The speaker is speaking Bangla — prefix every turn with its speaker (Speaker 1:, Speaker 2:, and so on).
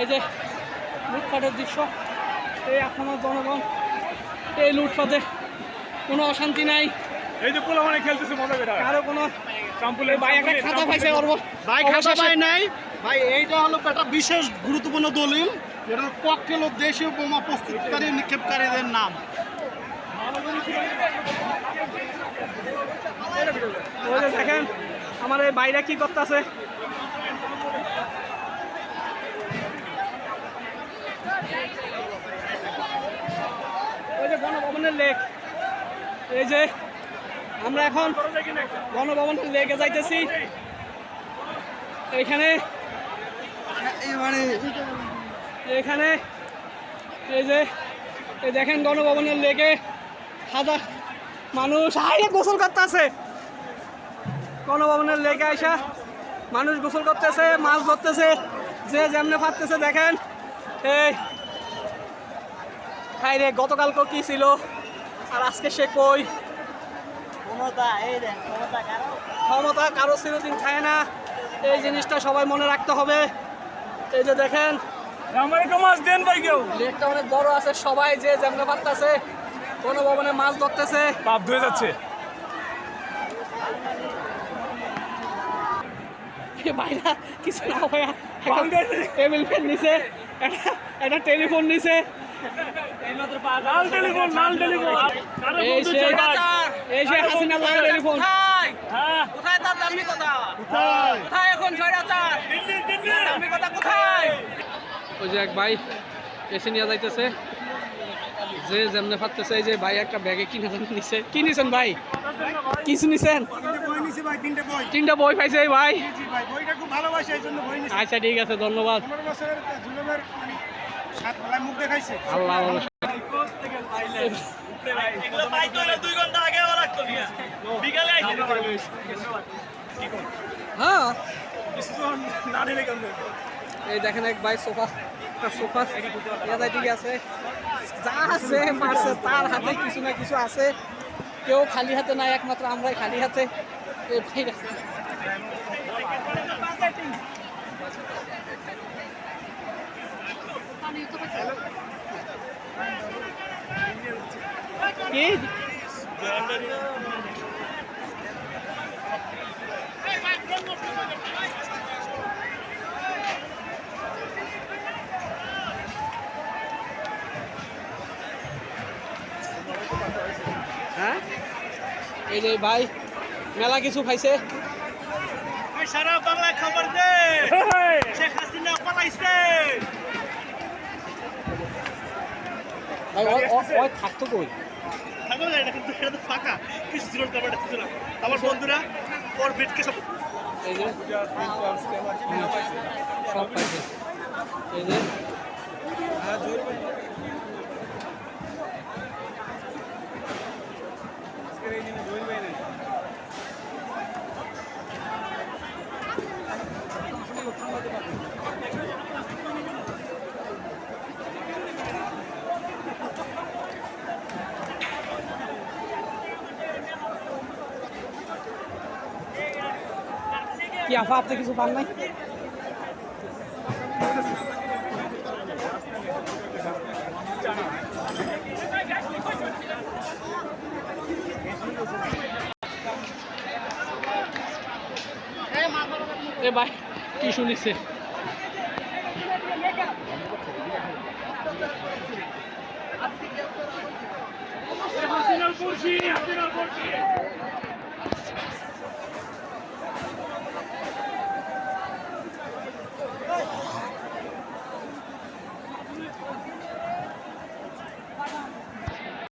Speaker 1: এই যে লুটপাটের দৃশ্য। এই এখনও জনগণ এই লুটপাটে কোনো অশান্তি নাই।
Speaker 2: এই যে পোলা মানে খেলতেছে মজা করে
Speaker 1: কারও কোনো
Speaker 2: চাম্পুলে
Speaker 1: ভাই একটা খাতা পাইছে অর্ব-
Speaker 3: ভাই খাতা পাই নাই। ভাই এইটা হলো একটা বিশেষ গুরুত্বপূর্ণ দলিল এটা হলো ককটেল ও দেশীয় বোমা প্রস্তুতকারী নিক্ষেপকারীদের নাম।
Speaker 1: দেখেন আমার এই বাইরে কি করতেছে ওই যে গণভবনের লেক। এই যে, আমরা এখন গণভবনের লেকে যাইতেছি। এইখানে এখানে এই যে, এই দেখেন গণভবনের লেকে হাজার মানুষ আরে গোসল করতেছে। গণভবনের লেকে আইসা মানুষ গোসল করতেছে, মাছ ধরতেছে, যে যেমনে ফাটতেছে দেখেন। এই হাই রে গতকালকেও কি ছিল? আর আজকে সে কই? ক্ষমতা কারও? চিরদিন খায় না। এই জিনিসটা সবাই মনে রাখতে হবে। এই যে দেখেন
Speaker 2: আমার একটা মাছ দেন ভাই কেউ?
Speaker 1: লেকটা অনেক বড় আছে সবাই যে যেমনে পারতেছে কোনো ভবনে মাছ ধরতেছে।
Speaker 2: পাপ ধুয়ে যাচ্ছে।
Speaker 1: বাইরা কিছু না ভাইয়া টেবিল ফ্যান নিছে একটা- একটা টেলিফোন নিছে।
Speaker 2: লাল টেলিফোন লাল টেলিফোন।
Speaker 1: এই সে এই সে হাসিনা লাল টেলিফোন।
Speaker 2: হ্যাঁ।
Speaker 1: কোথায় তার দামি কথা?
Speaker 3: কোথায়?
Speaker 1: কোথায় এখন স্বৈরাচার?
Speaker 2: দিল্লি দিল্লি।
Speaker 1: দামি কথা কোথায়? ওই যে এক ভাই এসে নিয়ে যাইতেছে। যে যেমনে ফাটতেছে এই যে ভাই একটা ব্যাগে কিনে নিছে। কি নিছেন ভাই? কিছু নিছেন?
Speaker 3: বই নিছি ভাই তিনটে বই
Speaker 1: তিনটা বই পাইছে ভাই।
Speaker 3: জি ভাই বইটা খুব ভালোবাসি এই জন্য বই নিছি।
Speaker 1: আচ্ছা ঠিক আছে ধন্যবাদ। আল্লাহ হ্যাঁ।
Speaker 2: না
Speaker 1: এই দেখেন এক ভাই সোফা একটা সোফা। ইয়াদাই ঠিক আছে। যা আছে পারছে তার হাতে কিছু না কিছু আছে। কেউ খালি হাতে নাই একমাত্র আমরাই খালি হাতে। এই ভাইরা কি হ্যাঁ এই যে ভাই মেলা কিছু খাইছে।
Speaker 3: সারা বাংলায় খবর দে। শেখ হাসিনা পালাইছে
Speaker 1: ভাই ও- ও- ওই থাকতো কই?
Speaker 3: থাকো না এটা কিন্তু এটা তো ফাঁকা। কিছু ছিল না কাপড়টা ছিল না। আমার বন্ধুরা ওর বেটকে সব
Speaker 1: এই যে। সব পাইছে। এই যে। কি আফা আপনি কিছু পান নাই? এ ভাই কি শুনিছে?
Speaker 2: হাসিনার